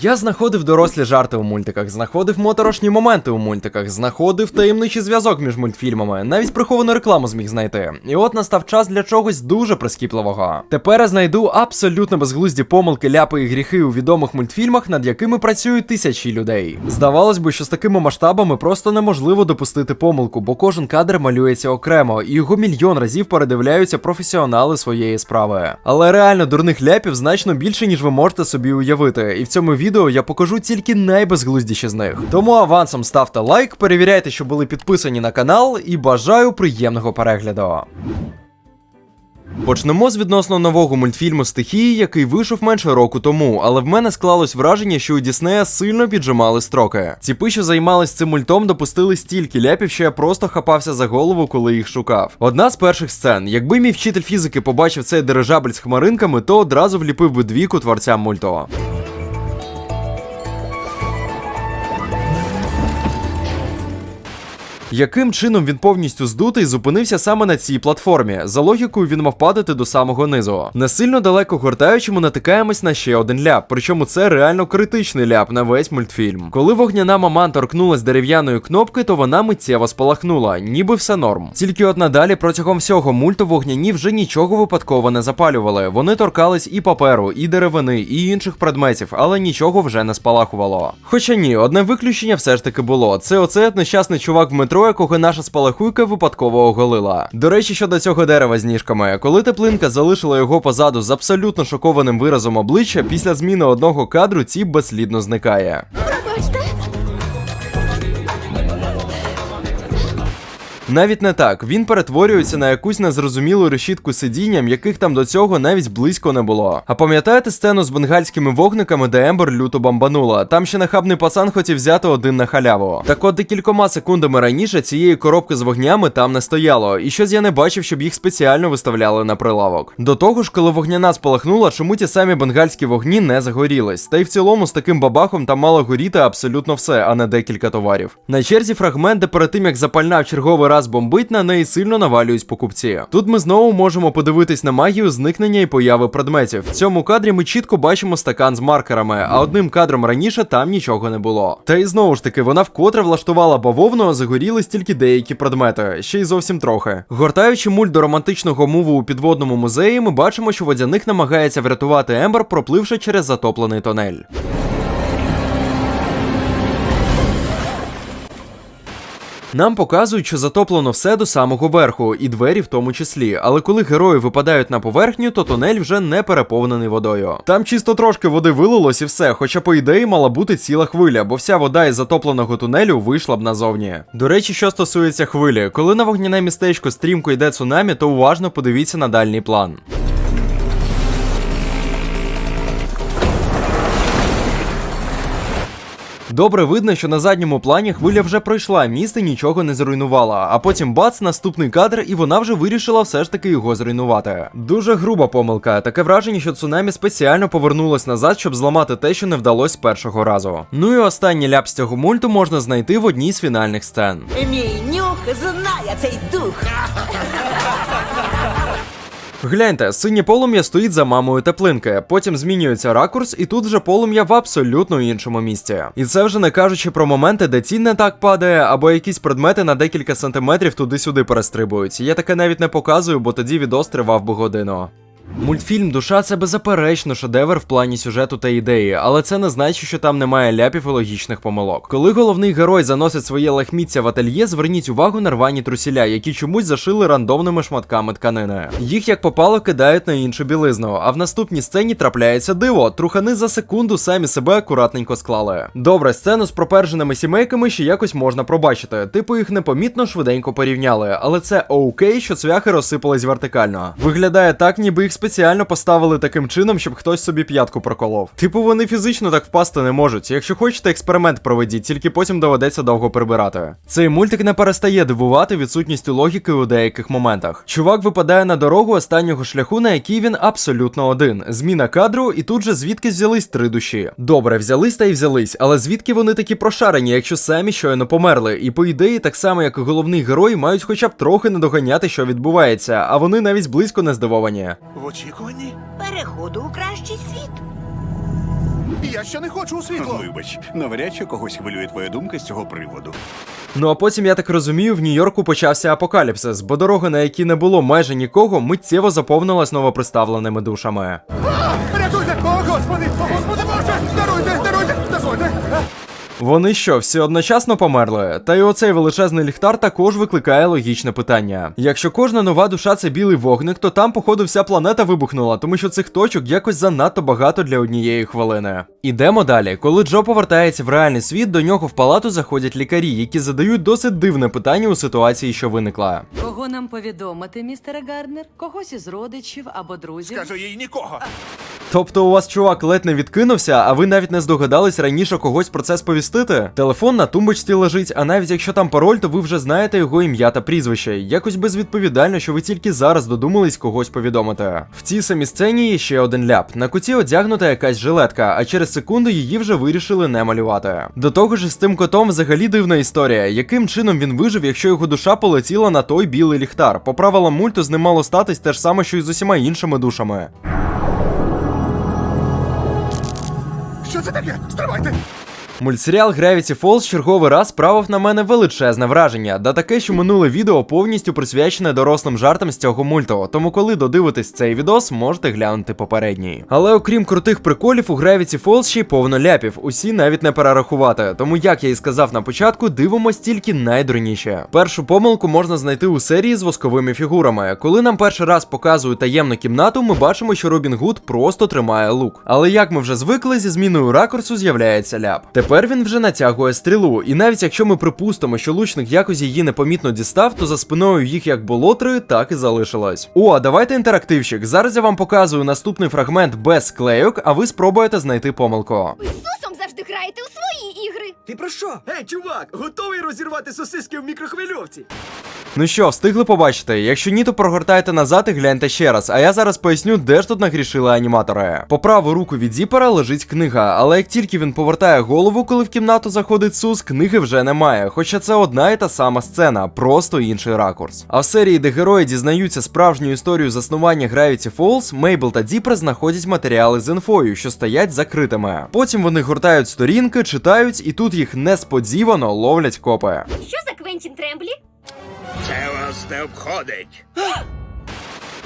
Я знаходив дорослі жарти у мультиках, знаходив моторошні моменти у мультиках, знаходив таємничий зв'язок між мультфільмами, навіть приховану рекламу зміг знайти. І от настав час для чогось дуже прискіпливого. Тепер я знайду абсолютно безглузді помилки, ляпи і гріхи у відомих мультфільмах, над якими працюють тисячі людей. Здавалось би, що з такими масштабами просто неможливо допустити помилку, бо кожен кадр малюється окремо, і його мільйон разів передивляються професіонали своєї справи. Але реально дурних ляпів значно більше, ніж ви можете собі уявити. І в цьому відео я покажу тільки найбезглуздіші з них. Тому авансом ставте лайк, перевіряйте, що були підписані на канал, і бажаю приємного перегляду. Почнемо з відносно нового мультфільму Стихії, який вийшов менше року тому, але в мене склалось враження, що у Діснея сильно піджимали строки. Ці що займались цим мультом, допустили стільки ляпів, що я просто хапався за голову, коли їх шукав. Одна з перших сцен. Якби мій вчитель фізики побачив цей дирижабль з хмаринками, то одразу вліпив би двійку творцям мульту. Яким чином він повністю здутий зупинився саме на цій платформі? За логікою він мав падати до самого низу. Не сильно далеко гортаючи, ми натикаємось на ще один ляп. Причому це реально критичний ляп на весь мультфільм. Коли вогняна мама торкнулась дерев'яної кнопки, то вона миттєво спалахнула, ніби все норм. Тільки от надалі протягом всього мульту вогняні вже нічого випадково не запалювали. Вони торкались і паперу, і деревини, і інших предметів, але нічого вже не спалахувало. Хоча ні, одне виключення все ж таки було. Це оцей от нещасний чувак в метро, якого наша спалахуйка випадково оголила. До речі, щодо цього дерева з ніжками, коли теплинка залишила його позаду з абсолютно шокованим виразом обличчя, після зміни одного кадру ці безслідно зникає. Пробачте. Навіть не так, він перетворюється на якусь незрозумілу решітку сидінням, яких там до цього навіть близько не було. А пам'ятаєте сцену з бенгальськими вогниками, де Ембер люто бомбанула? Там ще нахабний пацан хотів взяти один на халяву. Так от декількома секундами раніше цієї коробки з вогнями там не стояло, і щось я не бачив, щоб їх спеціально виставляли на прилавок. До того ж, коли вогняна спалахнула, чому ті самі бенгальські вогні не загорілись. Та й в цілому з таким бабахом там мало горіти абсолютно все, а не декілька товарів. На черзі фрагмент, де перед тим як запальна в черговий раз бомбить, на неї сильно навалюють покупці. Тут ми знову можемо подивитись на магію зникнення і появи предметів. В цьому кадрі ми чітко бачимо стакан з маркерами, а одним кадром раніше там нічого не було. Та й знову ж таки, вона вкотре влаштувала бавовну, а загорілись тільки деякі предмети, ще й зовсім трохи. Гортаючи мульт до романтичного муву у підводному музеї, ми бачимо, що водяник намагається врятувати Ембер, пропливши через затоплений тонель. Нам показують, що затоплено все до самого верху, і двері в тому числі. Але коли герої випадають на поверхню, то тунель вже не переповнений водою. Там чисто трошки води вилилось і все, хоча по ідеї мала бути ціла хвиля, бо вся вода із затопленого тунелю вийшла б назовні. До речі, що стосується хвилі, коли на вогняне містечко стрімко йде цунамі, то уважно подивіться на дальній план. Добре видно, що на задньому плані хвиля вже пройшла, місто нічого не зруйнувала, а потім бац, наступний кадр, і вона вже вирішила все ж таки його зруйнувати. Дуже груба помилка. Таке враження, що цунамі спеціально повернулось назад, щоб зламати те, що не вдалося першого разу. Ну і останній ляп з цього мульту можна знайти в одній з фінальних сцен. Мій нюх знає цей дух. Гляньте, синє полум'я стоїть за мамою теплинки, потім змінюється ракурс, і тут вже полум'я в абсолютно іншому місці. І це вже не кажучи про моменти, де цінь не так падає, або якісь предмети на декілька сантиметрів туди-сюди перестрибують. Я таке навіть не показую, бо тоді відос тривав би годину. Мультфільм Душа це беззаперечно шедевр в плані сюжету та ідеї, але це не значить, що там немає ляпів і логічних помилок. Коли головний герой заносить своє лахміття в ательє, зверніть увагу на рвані трусіля, які чомусь зашили рандомними шматками тканини. Їх як попало кидають на іншу білизну, а в наступній сцені трапляється диво. Трухани за секунду самі себе акуратненько склали. Добре, сцену з проперженими сімейками ще якось можна пробачити. Типу їх непомітно швиденько порівняли, але це окей, що цвяхи розсипались вертикально. Виглядає так, ніби їх спеціально поставили таким чином, щоб хтось собі п'ятку проколов. Типу, вони фізично так впасти не можуть. Якщо хочете, експеримент проведіть, тільки потім доведеться довго прибирати. Цей мультик не перестає дивувати відсутністю логіки у деяких моментах. Чувак випадає на дорогу останнього шляху, на якій він абсолютно один. Зміна кадру, і тут же звідки взялись три душі. Добре, взялись та й взялись, але звідки вони такі прошарені, якщо самі щойно померли? І по ідеї, так само як і головний герой, мають хоча б трохи не доганяти, що відбувається, а вони навіть близько не здивовані. В очікуванні? Переходу у кращий світ. Я ще не хочу у світло. Вибач, навряд чи когось хвилює твоя думка з цього приводу. Ну а потім, я так розумію, в Нью-Йорку почався апокаліпсис, бо дорога, на якій не було майже нікого, миттєво заповнилась новоприставленими душами. Рятуйте! О, господи! О, Вони що, всі одночасно померли? Та й оцей величезний ліхтар також викликає логічне питання. Якщо кожна нова душа це білий вогник, то там, походу, вся планета вибухнула, тому що цих точок якось занадто багато для однієї хвилини. Ідемо далі. Коли Джо повертається в реальний світ, до нього в палату заходять лікарі, які задають досить дивне питання у ситуації, що виникла. Кого нам повідомити, містере Гарднер? Когось із родичів або друзів? Скажу їй нікого. Тобто у вас чувак ледь не відкинувся, а ви навіть не здогадались раніше когось про це сповістити? Телефон на тумбочці лежить, а навіть якщо там пароль, то ви вже знаєте його ім'я та прізвище. Якось безвідповідально, що ви тільки зараз додумались когось повідомити. В цій самій сцені є ще один ляп. На куті одягнута якась жилетка, а через секунду її вже вирішили не малювати. До того ж, з тим котом взагалі дивна історія. Яким чином він вижив, якщо його душа полетіла на той білий ліхтар? По правилам мульту з ним мало статись те ж саме, що й з усіма іншими душами. Це таке? Стривайте! Мультсеріал Gravity Falls черговий раз справив на мене величезне враження, да таке, що минуле відео повністю присвячене дорослим жартам з цього мульту. Тому, коли додивитесь цей відос, можете глянути попередній. Але окрім крутих приколів, у Gravity Falls ще й повно ляпів, усі навіть не перерахувати. Тому, як я і сказав на початку, дивимось тільки найдурніше. Першу помилку можна знайти у серії з восковими фігурами. Коли нам перший раз показують таємну кімнату, ми бачимо, що Робін Гуд просто тримає лук. Але як ми вже звикли, зі зміною ракурсу з'являється ляп. Тепер він вже натягує стрілу, і навіть якщо ми припустимо, що лучник якось її непомітно дістав, то за спиною їх як було три, так і залишилось. О, а давайте інтерактивчик. Зараз я вам показую наступний фрагмент без склейок, а ви спробуєте знайти помилку. Ви з Сусом завжди граєте у свої ігри. Ти про що? Ей, чувак, готовий розірвати сосиски в мікрохвильовці? Ну що, встигли побачити? Якщо ні, то прогортайте назад і гляньте ще раз. А я зараз поясню, де ж тут нагрішили аніматори. По праву руку від Зіпера лежить книга, але як тільки він повертає голову, коли в кімнату заходить Сус, книги вже немає. Хоча це одна і та сама сцена, просто інший ракурс. А в серії, де герої дізнаються справжню історію заснування Gravity Falls, Мейбл та Діпер знаходять матеріали з інфою, що стоять закритими. Потім вони гортають сторінки, читають, і тут їх несподівано ловлять копи. Що за Квентін Тремблі? Це вас не обходить.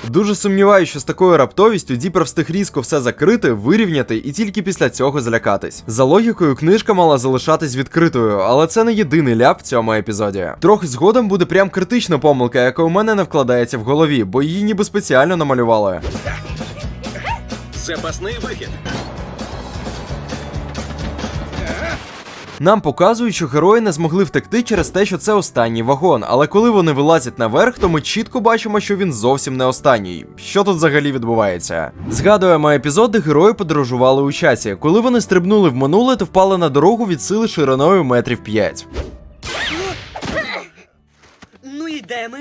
Дуже сумніваюся, що з такою раптовістю Діпер встиг різко все закрити, вирівняти і тільки після цього злякатись. За логікою, книжка мала залишатись відкритою, але це не єдиний ляп в цьому епізоді. Трохи згодом буде прям критична помилка, яка у мене не вкладається в голові, бо її ніби спеціально намалювали. Запасний вихід. Нам показують, що герої не змогли втекти через те, що це останній вагон. Але коли вони вилазять наверх, то ми чітко бачимо, що він зовсім не останній. Що тут взагалі відбувається? Згадуємо епізод, де герої подорожували у часі. Коли вони стрибнули в минуле, то впали на дорогу від сили шириною метрів 5. Ну і де ми?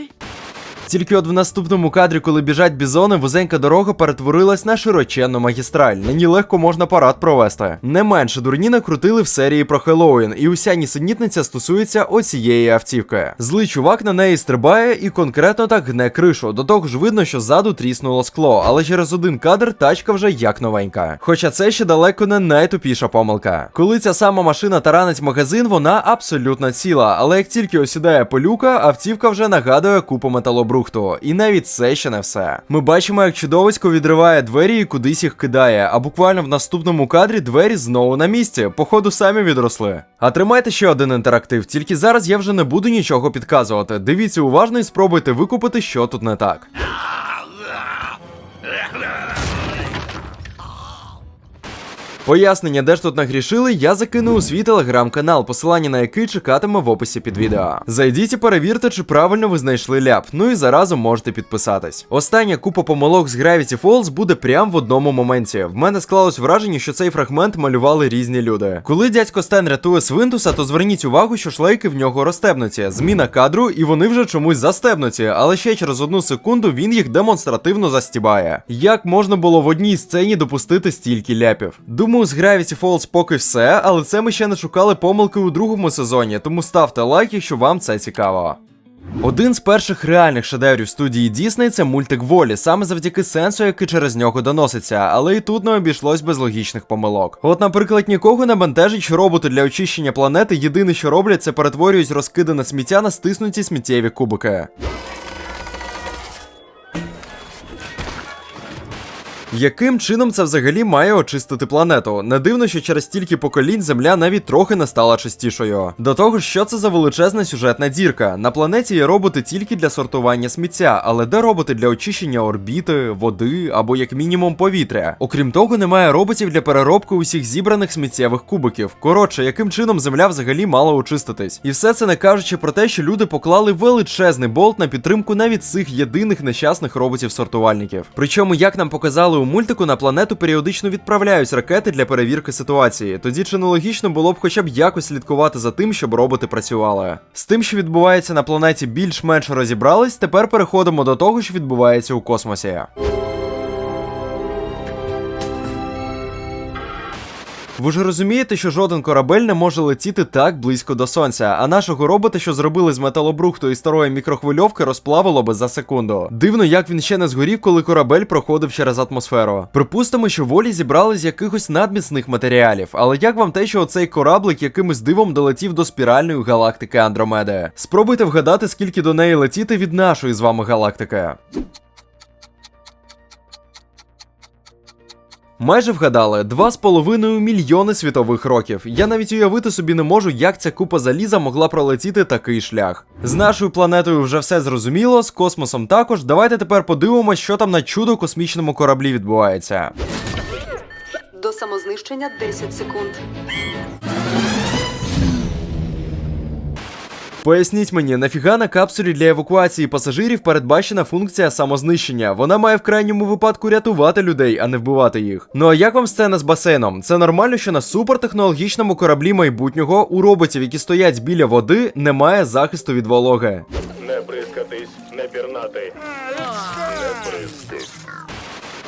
Тільки от в наступному кадрі, коли біжать бізони, вузенька дорога перетворилась на широченну магістраль. На ній легко можна парад провести. Не менше дурні накрутили в серії про Хеллоуін, і уся нісенітниця стосується оцієї автівки. Злий чувак на неї стрибає і конкретно так гне кришу. До того ж видно, що ззаду тріснуло скло, але через один кадр тачка вже як новенька. Хоча це ще далеко не найтупіша помилка. Коли ця сама машина таранить магазин, вона абсолютно ціла, але як тільки осідає полюка, автівка вже нагадує купу металобрухту. І навіть це ще не все. Ми бачимо, як чудовисько відриває двері і кудись їх кидає, а буквально в наступному кадрі двері знову на місці, походу самі відросли. А тримайте ще один інтерактив, тільки зараз я вже не буду нічого підказувати. Дивіться уважно і спробуйте викупити, що тут не так. Пояснення, де ж тут нагрішили, я закину у свій телеграм-канал, посилання на який чекатиме в описі під відео. Зайдіть і перевірте, чи правильно ви знайшли ляп. Ну і заразом можете підписатись. Остання купа помилок з Gravity Falls буде прямо в одному моменті. В мене склалось враження, що цей фрагмент малювали різні люди. Коли дядько Стен рятує Свинтуса, то зверніть увагу, що шлейки в нього розстебнуті. Зміна кадру, і вони вже чомусь застебнуті, але ще через одну секунду він їх демонстративно застібає. Як можна було в одній сцені допустити стільки ляпів? Думаю, з Gravity Falls поки все, але це ми ще не шукали помилки у другому сезоні, тому ставте лайк, якщо вам це цікаво. Один з перших реальних шедеврів студії Дісней це мультик Волі, саме завдяки сенсу, який через нього доноситься, але і тут не обійшлось без логічних помилок. От, наприклад, нікого не бентежить, що роботи для очищення планети єдине, що роблять, це перетворюють розкидане сміття на стиснуті сміттєві кубики. Яким чином це взагалі має очистити планету? Не дивно, що через стільки поколінь Земля навіть трохи не стала чистішою. До того що це за величезна сюжетна дірка? На планеті є роботи тільки для сортування сміття, але де роботи для очищення орбіти, води або як мінімум повітря? Окрім того, немає роботів для переробки усіх зібраних сміттєвих кубиків. Коротше, яким чином Земля взагалі мала очиститись? І все це не кажучи про те, що люди поклали величезний болт на підтримку навіть цих єдиних нещасних роботів-сортувальників. Причому, як нам показали у мультику, на планету періодично відправляють ракети для перевірки ситуації. Тоді чи не логічно було б хоча б якось слідкувати за тим, щоб роботи працювали. З тим, що відбувається на планеті, більш-менш розібрались. Тепер переходимо до того, що відбувається у космосі. Ви ж розумієте, що жоден корабель не може летіти так близько до сонця, а нашого робота, що зробили з металобрухту і старої мікрохвильовки, розплавило би за секунду. Дивно, як він ще не згорів, коли корабель проходив через атмосферу. Припустимо, що волі зібрали з якихось надміцних матеріалів, але як вам те, що оцей кораблик якимось дивом долетів до спіральної галактики Андромеди? Спробуйте вгадати, скільки до неї летіти від нашої з вами галактики. Майже вгадали 2,5 мільйони світових років. Я навіть уявити собі не можу, як ця купа заліза могла пролетіти такий шлях. З нашою планетою вже все зрозуміло, з космосом також. Давайте тепер подивимося, що там на чудо космічному кораблі відбувається. До самознищення 10 секунд. Поясніть мені, нафіга на капсулі для евакуації пасажирів передбачена функція самознищення. Вона має в крайньому випадку рятувати людей, а не вбивати їх. Ну а як вам сцена з басейном? Це нормально, що на супертехнологічному кораблі майбутнього у роботів, які стоять біля води, немає захисту від вологи. Не бризкатись, не пірнати.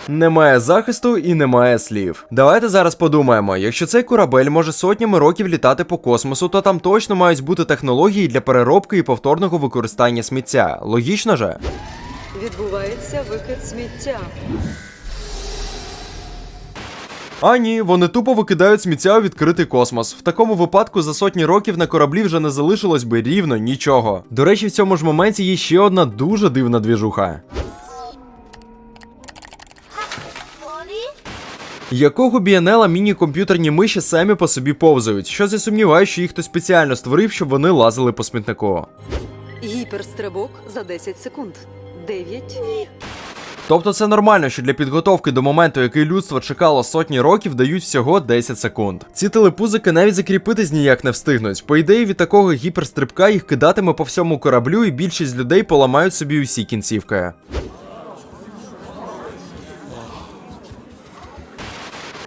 Немає захисту і немає слів. Давайте зараз подумаємо: якщо цей корабель може сотнями років літати по космосу, то там точно мають бути технології для переробки і повторного використання сміття. Логічно же? Відбувається викид сміття. А ні, вони тупо викидають сміття у відкритий космос. В такому випадку за сотні років на кораблі вже не залишилось би рівно нічого. До речі, в цьому ж моменті є ще одна дуже дивна двіжуха. Якого біанела міні-комп'ютерні миші самі по собі повзають? Що я сумніваюся, що їх хтось спеціально створив, щоб вони лазили по смітнику. Гіперстрибок за 10 секунд. 9, Тобто це нормально, що для підготовки до моменту, який людство чекало сотні років, дають всього 10 секунд. Ці телепузики навіть закріпитись ніяк не встигнуть. По ідеї, від такого гіперстрибка їх кидатиме по всьому кораблю, і більшість людей поламають собі усі кінцівки.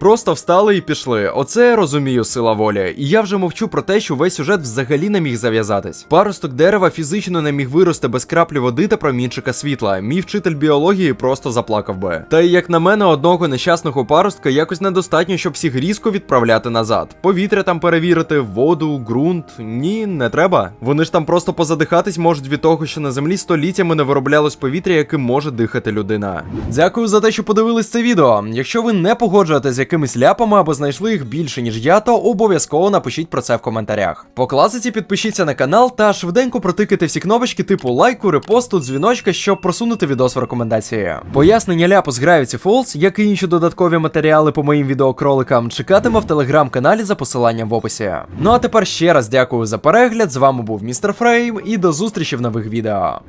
Просто встали і пішли. Оце я розумію сила волі. І я вже мовчу про те, що весь сюжет взагалі не міг зав'язатись. Паросток дерева фізично не міг вирости без краплі води та промінчика світла. Мій вчитель біології просто заплакав би. Та як на мене, одного нещасного паростка якось недостатньо, щоб всіх різко відправляти назад. Повітря там перевірити, воду, ґрунт. Ні, не треба. Вони ж там просто позадихатись можуть від того, що на землі століттями не вироблялось повітря, яким може дихати людина. Дякую за те, що подивились це відео. Якщо ви не погоджуєтесь якимись ляпами або знайшли їх більше, ніж я, то обов'язково напишіть про це в коментарях. По класиці підпишіться на канал та швиденько протикайте всі кнопочки типу лайку, репосту, дзвіночка, щоб просунути відос в рекомендації. Пояснення ляпу з Gravity Falls, як і інші додаткові матеріали по моїм відеокроликам, чекатиме в телеграм-каналі за посиланням в описі. Ну а тепер ще раз дякую за перегляд. З вами був містер Фрейм і до зустрічі в нових відео.